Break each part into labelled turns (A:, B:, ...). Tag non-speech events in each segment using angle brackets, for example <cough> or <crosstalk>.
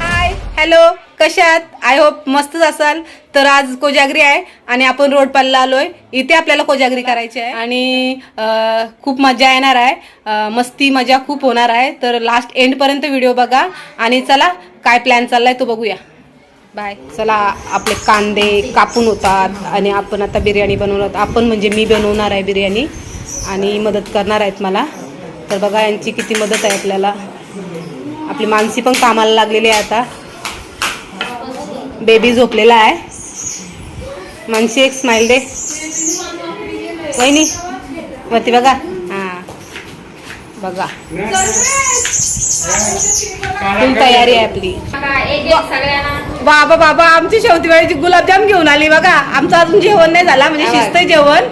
A: हाय hello कशात I hope मस्तच असाल. तर आज कोजागरी आहे आणि आपण रोड पाल्ला आलोय. इथे आपल्याला कोजागरी करायची आहे. आणि अं, खूप मजा येणार आहे. मस्ती मजा खूप होणार आहे. तर लास्ट एंडपर्यंत व्हिडिओ बघा. आणि चला काय प्लॅन चाललाय तो बघूया. बाय. चला आपले कांदे कापून होतात आणि आपण आता बिर्याणी बनवणार आपण म्हणजे मी बनवणार आहे बिर्याणी आणि मदत करणार आहेत मला. तर बघा यांची किती मदत आहे आपल्याला. आपली मानसी पण कामाला लागलेली आहे आता. बेबी झोपलेला आहे. मानसी एक स्माइल दे. वहिनी वरती बघा. हां. बघा. फुल तयारी आहे आपली. बाबा बाबा आमची शेवटी वेळेची गुलाबजाम घेऊन आली बघा. आमचं अजून जेवण नाही झाला म्हणजे शिस्त जेवण.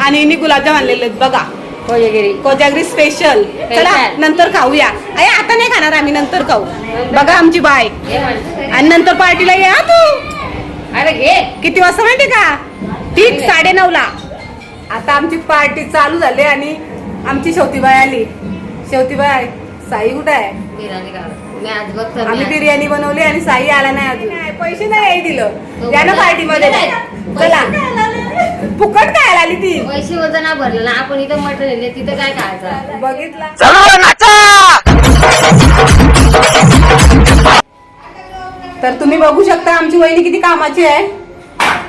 A: आणि हिने गुलाबजाम आणलेले आहेत बघा.
B: कोजागिरी.
A: कोजागरी स्पेशल चला. नंतर खाऊया. अरे आता नाही खाणार आम्ही नंतर खाऊ. बघा आमची बाय. आणि नंतर पार्टीला या तू.
B: अरे घे.
A: किती वाजता माहिती का? ठीक साडे ला आता आमची पार्टी चालू झाली आणि आमची शेवतीबाई आली. शेवतीबाई साई कुठे आहे? आम्ही बिर्याणी बनवली आणि साई आला नाही अजून. पैसे नाही दिलं? ना
B: बोलला,
A: पार्टी मध्ये.
B: दिले
A: चला. फुकट काय आली ती.
B: पैसे होतं ना भरलं ना आपण इथं मटेरियल आहे तिथं काय खायचं?
A: बघितला. तर तुम्ही बघू शकता आमची वहिनी किती कामाची आहे.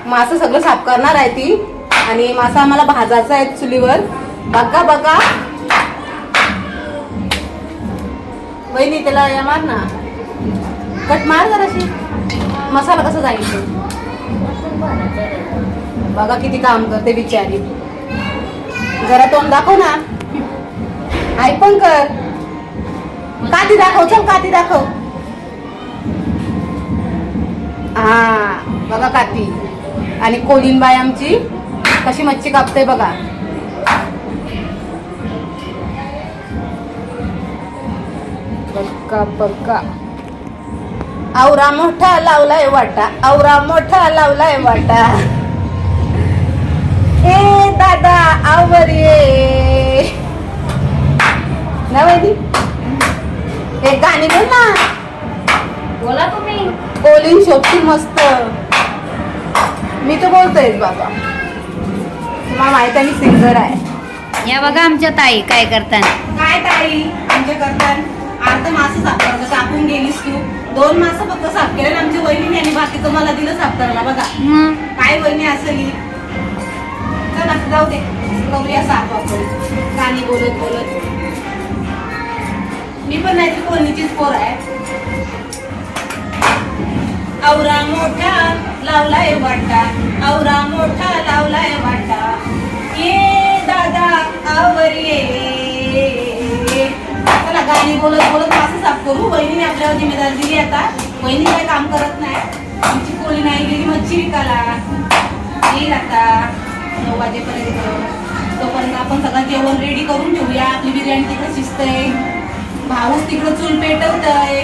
A: मासं सगळं साफ करणार आहे ती. आणि मासा आम्हाला भाजायचा आहे चुलीवर. बघा बघा. वहिनी त्याला या मार ना. कट मार जराशी. मसाला कसा जाईल ते? बघा किती काम करते बिचारी. जरा तोंड दाखव ना. आई पण कर. काती दाखव चल काती दाखव. हा बघा काती आणि कोलिनबाई आमची कशी मच्छी कापते बघा. बघा बघा आवरा मोठा लावलाय वाटा आवरा मोठा लावलाय वाटा. ए दादा आवर. ये ना एक गाणी बोल ना.
B: बोला तुम्ही.
A: कोलिंग शोभती मस्त. मी तर बोलतोय बाबा. तुम्हाला माहीत आहे मी सिंगर आहे.
B: या बघा आमच्या ताई काय करताना
A: काय ताई? आमच्या करतात. अर्ध मासं साफ करतो कापून गेलीस तू दोन मासं फक्त साफ केले आमच्या वहिनीने आणि बाकीचं मला दिलं साफ करायला. बघा. काय वहिनी असली. चला जाऊ दे. करूया साफ आपण. गाणी बोलत बोलत. मी पण नाही कोणीचीच पोर आहे. औरा मोठा लावलाय वाटा. औरा मोठा लावलाय वाटा. ये. आणि बोलत बोलत मासे साफ करू. बहिणीने आपल्यावर जिम्मेदारी दिली आता. बहिणी काय काम करत नाही. आमची कोळी नाही गेली मच्छी विकायला. येईल आता. नऊ वाजेपर्यंत. तोपर्यंत आपण सगळं जेवण रेडी करून ठेवूया आपली बिर्याणी तिकडे शिजतंय. भाऊस तिकडं चूल पेटवतंय.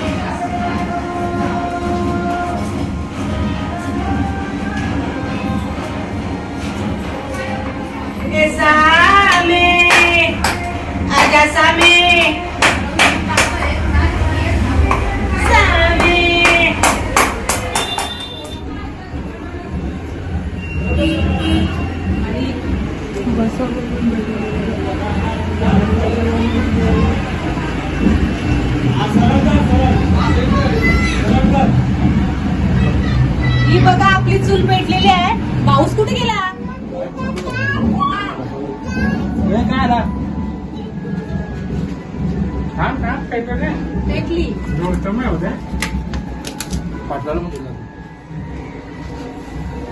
C: दिला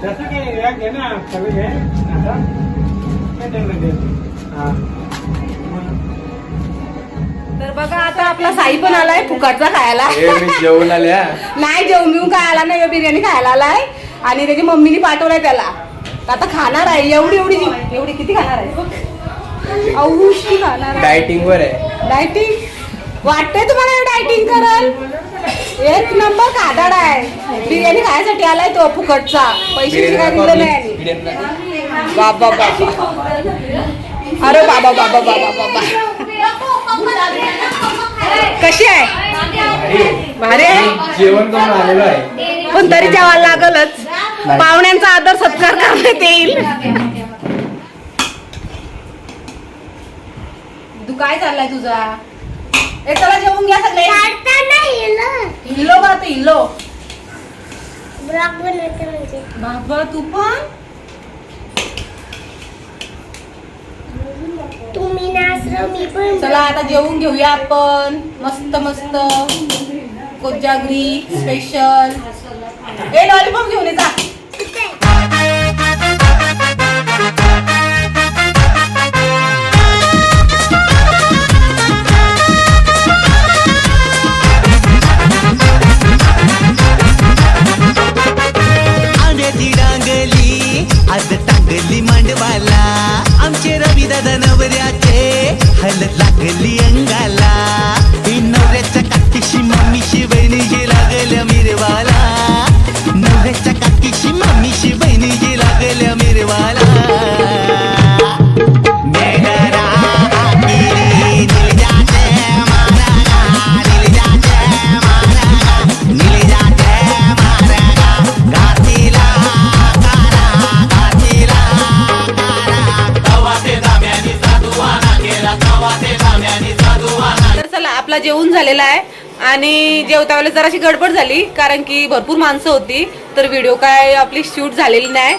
D: तसं काही या घे ना सगळं घे. आता काय त्यांना दे हा.
A: तर बघा आता आपला साई पण आलाय फुकटचा खायला.
C: मी जेवण आल्या. <laughs>
A: नाही जेवून बिवून काय आला नाही बिर्याणी खायला आलाय. आणि त्याची मम्मीने पाठवलाय त्याला. तर आता खाणार आहे एवढी एवढी जी- एवढी किती खाणार आहे? औषधी खाणार आहे.
C: डायटिंग वर आहे.
A: डायटिंग वाटतंय तुम्हाला डायटिंग करल? एक नंबर खादाड आहे. बिर्याणी खायसाठी आलाय तो फुकटचा. पैसे काय दिलं नाही. यांनी.
C: बिर्याणी
A: बाबा बाबा अरे बाबा बाबा बाबा बाबा कशी आहे? भारी आहे.
C: जेवण करून आलेलो आहे.
A: पण तरी जेवायला लागलच. पाहुण्यांचा आदर सत्कार करण्यात येईल. तू काय चाललाय तुझा. ए चला जेवून घ्या सगळे. हिल्लो का ते हिल्लो बाबा तू पण?
E: तुम्ही नाचलो मी पण.
A: चला आता जेवून घेऊया आपण. मस्त मस्त. कोजागरी स्पेशल ए लॉलीपॉप घेऊन ये जा.
F: हलत लागली अंगाला
A: जेवून झालेला आहे. आणि जेवता वेळेला जराशी गडबड झाली कारण की भरपूर माणसं होती तर व्हिडिओ काय आपली शूट झालेली नाही.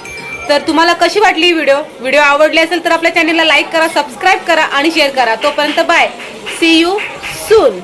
A: तर तुम्हाला कशी वाटली व्हिडिओ? व्हिडिओ आवडली असेल तर आपल्या चॅनलला लाईक करा सबस्क्राईब करा आणि शेअर करा. तोपर्यंत बाय सी यू सून